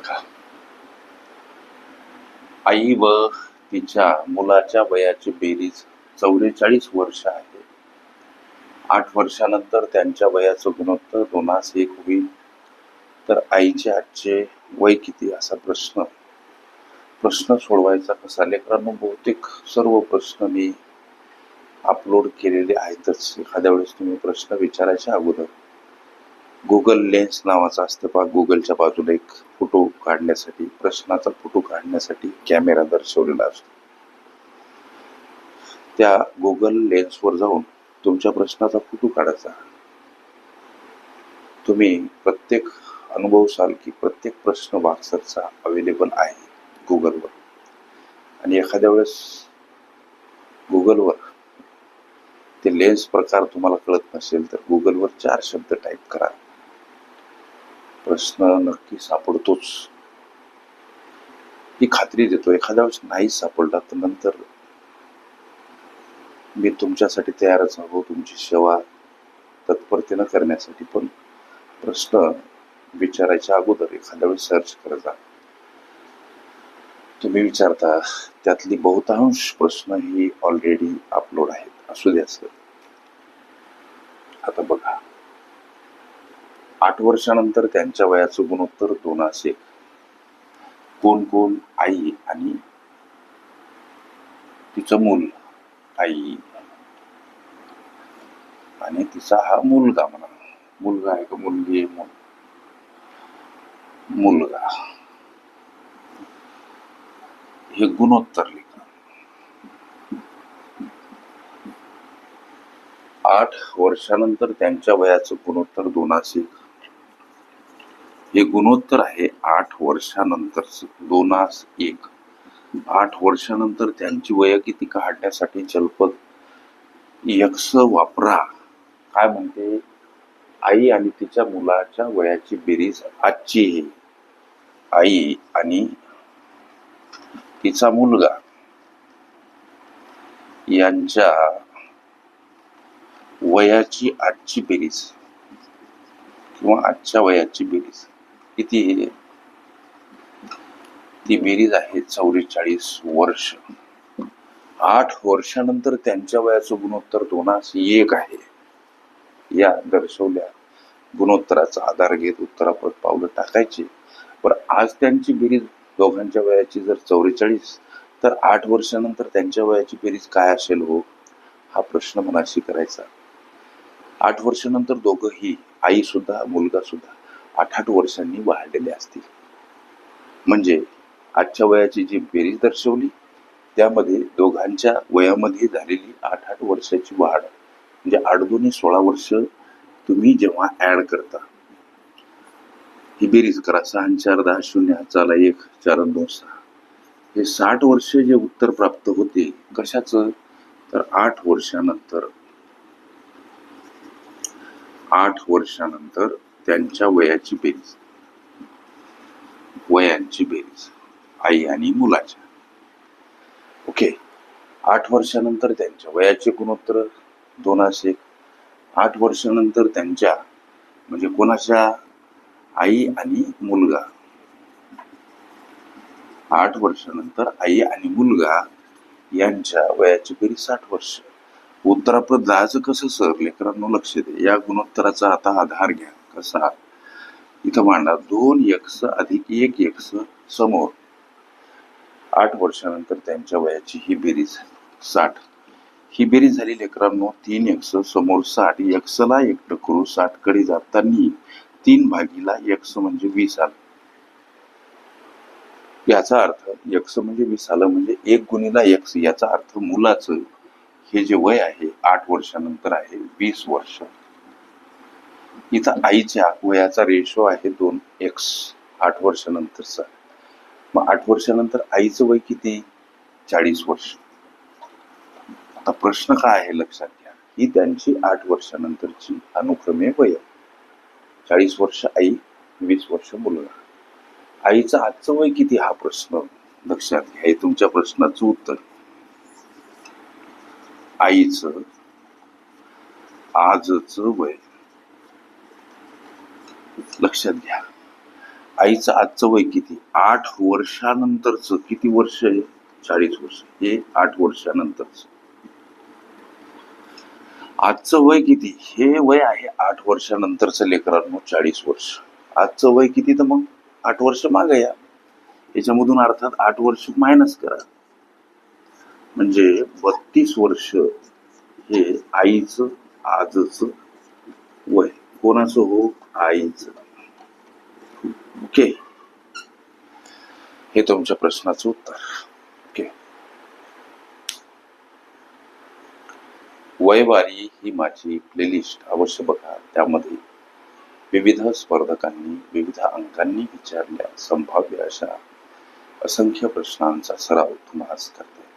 बघा. आई व तिच्या मुलाच्या वयाची बेरीज चौवेचाळीस वर्ष आहे. आठ वर्षानंतर त्यांच्या वयाचं गुणोत्तर दोनास एक होईल. तर आईचे आजचे वय किती? असा प्रश्न. प्रश्न सोडवायचा कसा? लेकरांनो बहुतेक सर्व प्रश्न मी अपलोड केलेले आहेतच. एखाद्या वेळेस तुम्ही प्रश्न विचारायच्या अगोदर. गुगल लेन्स नावाचा असतं पहा. गुगलच्या बाजूला एक फोटो काढण्यासाठी प्रश्नाचा फोटो काढण्यासाठी कॅमेरा दर्शवलेला असतो. त्या गुगल लेन्सवर जाऊन तुमच्या प्रश्नाचा फोटो काढायचा तुम्ही प्रत्येक अनुभवसाल की प्रत्येक प्रश्न वाक्सरचा अवेलेबल आहे गुगलवर आणि एखाद्या वेळेस गुगलवर ते लेन्स प्रकार तुम्हाला कळत नसेल तर गुगलवर चार शब्द टाईप करा. प्रश्न नक्की सापडतोच. ही खात्री देतो एखाद्या वेळेस नाही सापडला तर नंतर मी तुमच्यासाठी तयारच आहो तुमची सेवा तत्परतेनं करण्यासाठी. पण प्रश्न विचारायच्या अगोदर एखाद्या वेळेस सर्च करता. तुम्ही विचारता त्यातली बहुतांश प्रश्न ही ऑलरेडी अपलोड आहेत. असू द्या सर. आता बघा. आठ वर्षानंतर त्यांच्या वयाचं गुणोत्तर दोन असेल. कोण कोण? आई आणि तिचं मूल. आई. आणि तिचा हा मुलगा म्हणा. मुलगा आहे का? मुलगी आहे मुल. मुलगा. हे गुणोत्तर लिखा आठ वर्षानंतर त्यांच्या वयाचं गुणोत्तर दोन असेल. हे गुणोत्तर आहे आठ वर्षानंतरच दोनास एक. आठ वर्षानंतर त्यांची वय किती काढण्यासाठी जलपद यक्ष वापरा. काय म्हणते? आई आणि तिच्या मुलाच्या वयाची बेरीज आजची आहे. आई आणि तिचा मुलगा. यांच्या वयाची आजची बेरीज. किंवा आजच्या वयाची बेरीज. किती ती बेरीज आहे चौवेचाळीस वर्ष. आठ वर्षानंतर त्यांच्या वयाचं गुणोत्तर दोनास एक आहे. या दर्शवल्या गुणोत्तराचा आधार घेत उत्तरापद पावलं टाकायची. पण आज त्यांची बेरीज दोघांच्या वयाची जर चौवेचाळीस तर आठ वर्षानंतर त्यांच्या वयाची बेरीज काय असेल हो? हा प्रश्न मनाशी करायचा. आठ वर्षानंतर दोघंही आई सुद्धा मुलगा सुद्धा आठ आठ वर्षांनी वाढलेले असतील. म्हणजे आजच्या वयाची जी बेरीज दर्शवली त्यामध्ये दोघांच्या वयामध्ये झालेली आठ आठ वर्षाची वाढ म्हणजे आठ दोन्ही सोळा वर्ष तुम्ही जेव्हा ऍड करता ही बेरीज करा सहा चार दहा शून्य चाला एक चार दोन सहा. हे साठ वर्ष जे उत्तर प्राप्त होते कशाच? तर आठ वर्षानंतर आठ वर्षानंतर त्यांच्या वयाची बेरीज. वयांची बेरीज. आई आणि मुलाच्या. ओके. आठ वर्षानंतर त्यांच्या वयाचे गुणोत्तर दोनास आठ वर्षानंतर त्यांच्या म्हणजे कोणाच्या? आई आणि मुलगा. आठ वर्षानंतर आई आणि मुलगा यांच्या वयाची बेरीज साठ वर्ष. उत्तराप्रत जायचं कसं सर? लेकरांनो लक्ष दे या गुणोत्तराचा आता आधार घ्या. कसा? इथं मांडा दोन यक्स अधिक एक यक्स समोर. आठ वर्षानंतर त्यांच्या वयाची ही बेरीज साठ. ही बेरीज झाली लेकरांनो तीन यक्स समोर साठ. यक्सला एकटं करू साठकडे जाताना तीन भागीला यक्स म्हणजे वीस आलं. याचा अर्थ यक्स म्हणजे वीस आलं म्हणजे एक गुणीला यक्स याचा अर्थ मुलाचं हे जे वय आहे आठ वर्षानंतर आहे वीस वर्ष. इथं आईच्या वयाचा रेशो आहे दोन एक्स आठ वर्षानंतरचा. मग आठ वर्षानंतर आईचं वय किती? चाळीस वर्ष. आता प्रश्न काय आहे लक्षात घ्या. ही त्यांची आठ वर्षानंतरची अनुक्रमे वय. चाळीस वर्ष आई वीस वर्ष मुलगा आईचं आजचं वय किती हा प्रश्न? लक्षात घ्या. हे तुमच्या प्रश्नाचं उत्तर. आईचं आजचं वय. लक्षात घ्या. आईचं आजचं वय किती? आठ वर्षानंतरच. किती वर्ष आहे? चाळीस वर्ष. हे आठ वर्षानंतरच. आजचं वय किती? हे वय आहे आठ वर्षानंतरचं लेकरांनो चाळीस वर्ष. आजचं वय किती तर मग? आठ वर्ष मागे या. याच्यामधून अर्थात आठ वर्ष मायनस करा. म्हणजे बत्तीस वर्ष हे आईचं आजचं वय. कोणाचं हो? आईचं. ओके. हे तुमच्या प्रश्नाचं उत्तर. ओके. वयवारी ही माझी प्लेलिस्ट अवश्य बघा. त्यामध्ये विविध स्पर्धकांनी विविध अंकांनी विचारल्या संभाव्य अशा असंख्य प्रश्नांचा सराव तुम्हाला करते.